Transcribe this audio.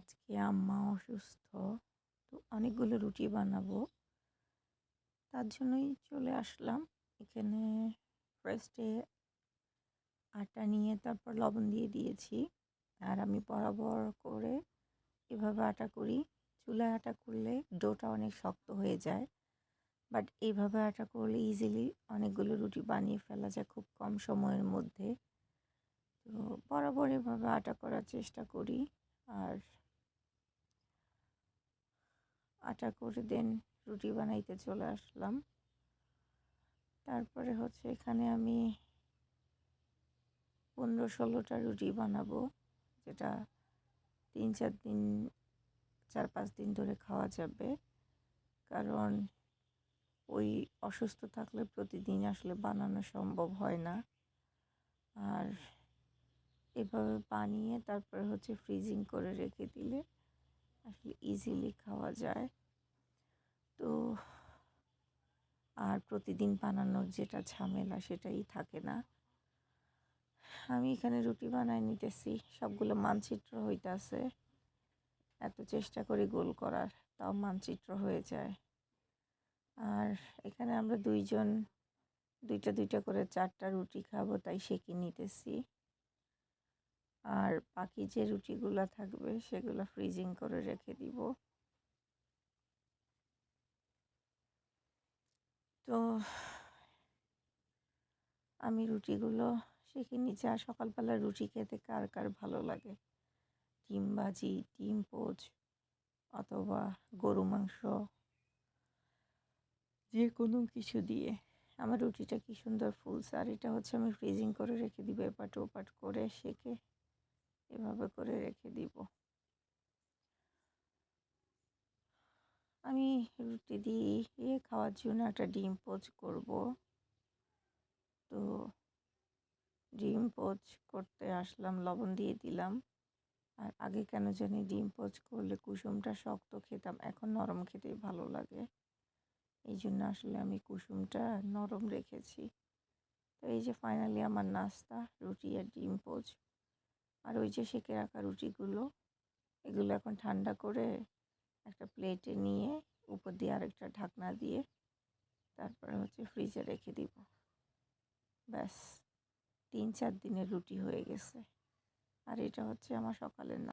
আজকে আম্মা অসুস্থ, তো অনেকগুলো রুটি বানাবো। তার জন্যই চলে আসলাম। এখানে ফার্স্টে আটা নিয়ে তারপর লবণ দিয়ে দিয়েছি। আর আমি বরাবর করে এভাবে আটা করি। চুলায় আটা করলে ডোটা অনেক শক্ত হয়ে যায়। বাট এইভাবে আটা করলে ইজিলি অনেকগুলো রুটি বানিয়ে ফেলা যায় খুব কম সময়ের মধ্যে। তো বরাবর এভাবে আটা করার চেষ্টা করি। আর আটা করে দেন, রুটি বানাইতে চলে আসলাম। তারপরে হচ্ছে এখানে আমি পনেরো ষোলোটা রুটি বানাবো, যেটা তিন চার দিন, চার পাঁচ দিন ধরে খাওয়া যাবে। কারণ ওই অসুস্থ থাকলে প্রতিদিন আসলে বানানো সম্ভব হয় না। আর এভাবে বানিয়ে তারপরে হচ্ছে ফ্রিজিং করে রেখে দিলে আসলে ইজিলি খাওয়া যায়। তো আর প্রতিদিন বানানোর যেটা ঝামেলা সেটাই থাকে না। আমি এখানে রুটি বানাই নিতেছি, সবগুলো মানচিত্র হইতাছে। এত চেষ্টা করি গোল করার, তাও মানচিত্র হয়ে যায়। আর এখানে আমরা দুইজন, দুইটা দুইটা করে চারটা রুটি খাব, তাই সেঁকে নিতেছি। আর বাকি যে রুটিগুলো থাকবে, সেগুলো ফ্রিজিং করে রেখে দিব তো আমি রুটিগুলো সেঁকে নিচ্ছি আর সকালবেলা রুটি খেতে কার কার ভালো লাগে? ডিম ভাজি, ডিম পোচ অথবা গরু মাংস। যে কোনো কিছু দিয়ে। আমার রুটিটা কি সুন্দর ফুলছে। আর এটা হচ্ছে আমি ফ্রিজিং করে রেখে দিব, এপাট ওপাট করে সেকে এভাবে করে রেখে দিব। আমি রুটি দিয়ে খাওয়ার জন্য একটা ডিম পোচ করব তো ডিম পোচ করতে আসলাম, লবণ দিয়ে দিলাম। আর আগে কেন জানি ডিম পোচ করলে কুসুমটা শক্ত খেতাম, এখন নরম খেতেই ভালো লাগে। এই জন্য আসলে আমি কুসুমটা নরম রেখেছি। তো এই যে ফাইনালি আমার নাস্তা, রুটি আর ডিম পোচ। আর ওই যে সেকে রাখা রুটিগুলো, এগুলো এখন ঠান্ডা করে একটা প্লেটে নিয়ে উপর দিয়ে আরেকটা ঢাকনা দিয়ে তারপরে হচ্ছে ফ্রিজে রেখে দিব। ব্যাস। তিন চার দিনের রুটি হয়ে গেছে। আর এটা হচ্ছে আমার সকালের না